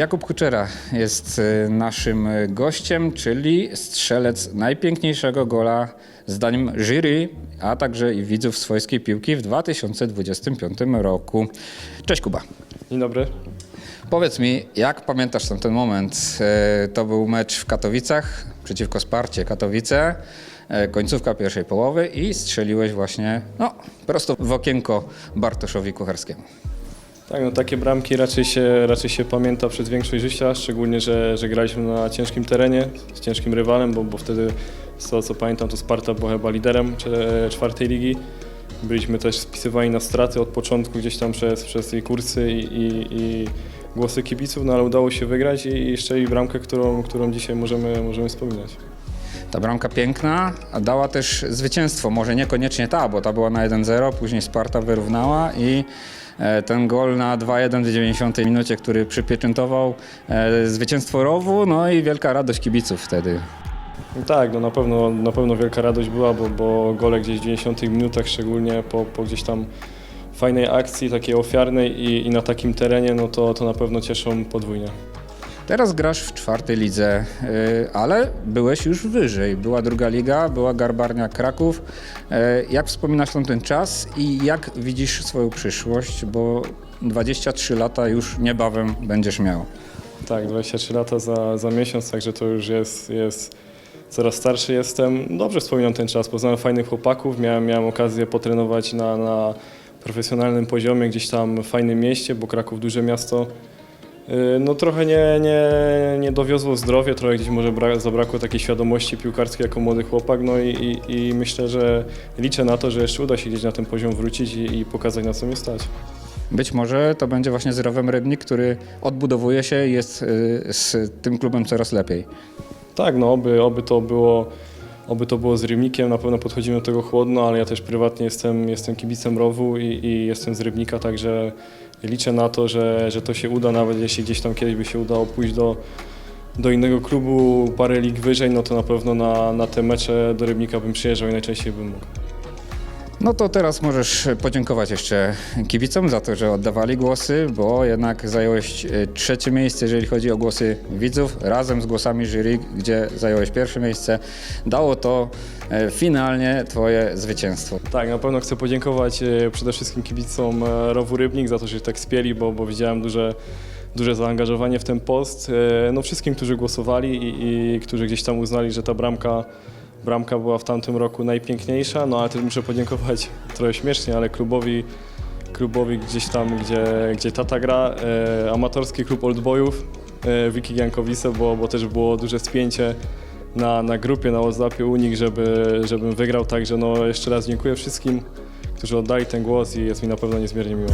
Jakub Kuczera jest y, naszym y, gościem, czyli strzelec najpiękniejszego gola zdaniem jury, a także i widzów swojskiej piłki w 2025 roku. Cześć Kuba. Dzień dobry. Powiedz mi, jak pamiętasz ten, ten moment? Y, to był mecz w Katowicach, przeciwko Sparcie Katowice, y, końcówka pierwszej połowy i strzeliłeś właśnie no, prosto w okienko Bartoszowi Kucharskiemu. Tak, no takie bramki raczej się, raczej się pamięta przez większość życia, szczególnie, że, że graliśmy na ciężkim terenie, z ciężkim rywalem, bo, bo wtedy, z tego co pamiętam, to Sparta była chyba liderem czwartej ligi. Byliśmy też spisywani na straty od początku gdzieś tam przez, przez jej kursy i, i, i głosy kibiców, no ale udało się wygrać i jeszcze i bramkę, którą, którą dzisiaj możemy, możemy wspominać. Ta bramka piękna, a dała też zwycięstwo. Może niekoniecznie ta, bo ta była na 1-0, później Sparta wyrównała i e, ten gol na 2-1 w 90 minucie, który przypieczętował e, zwycięstwo Rowu, no i wielka radość kibiców wtedy. No Tak, no na pewno, na pewno wielka radość była, bo, bo gole gdzieś w 90 minutach, szczególnie po, po gdzieś tam fajnej akcji, takiej ofiarnej i, i na takim terenie, no to, to na pewno cieszą podwójnie. Teraz grasz w czwartej lidze, y, ale byłeś już wyżej. Była druga liga, była Garbarnia Kraków. E, Jak wspominasz ten, ten czas i jak widzisz swoją przyszłość, bo 23 lata już niebawem będziesz miał. Tak, 23 lata za, za miesiąc, także to już jest, jest coraz starszy jestem. Dobrze wspominam ten czas, poznałem fajnych chłopaków, miałem, miałem okazję potrenować na, na profesjonalnym poziomie, gdzieś tam w fajnym mieście, bo Kraków duże miasto. Yy, No trochę nie, nie, nie dowiozło zdrowie, trochę gdzieś może bra- zabrakło takiej świadomości piłkarskiej jako młody chłopak, no i, i, i myślę, że liczę na to, że jeszcze uda się gdzieś na ten poziom wrócić i, i pokazać na co mnie stać. Być może to będzie właśnie z Rowem Rybnik, który odbudowuje się i jest y, z tym klubem coraz lepiej. Tak, no oby, oby to było, oby to było z Rybnikiem, na pewno podchodzimy do tego chłodno, ale ja też prywatnie jestem, jestem kibicem Rowu i, i jestem z Rybnika, także liczę na to, że, że to się uda, nawet jeśli gdzieś tam kiedyś by się udało pójść do, do innego klubu parę lig wyżej, no to na pewno na, na te mecze do Rybnika bym przyjeżdżał i najczęściej bym mógł. No to teraz możesz podziękować jeszcze kibicom za to, że oddawali głosy, bo jednak zająłeś y, trzecie miejsce, jeżeli chodzi o głosy widzów, razem z głosami jury, gdzie zająłeś pierwsze miejsce. Dało to y, finalnie twoje zwycięstwo. Tak, na pewno chcę podziękować e, przede wszystkim kibicom e, Rowu Rybnik za to, że tak spieli, bo, bo widziałem duże, duże zaangażowanie w ten post. E, No wszystkim, którzy głosowali i, i którzy gdzieś tam uznali, że ta bramka, bramka była w tamtym roku najpiękniejsza, no ale też muszę podziękować trochę śmiesznie, ale klubowi, klubowi gdzieś tam, gdzie, gdzie tata gra, e, amatorski klub Oldboyów, e, Wiki Jankowice, bo, bo też było duże spięcie na, na grupie, na WhatsAppie u nich, żeby, żebym wygrał. Także no, jeszcze raz dziękuję wszystkim, którzy oddali ten głos i jest mi na pewno niezmiernie miło.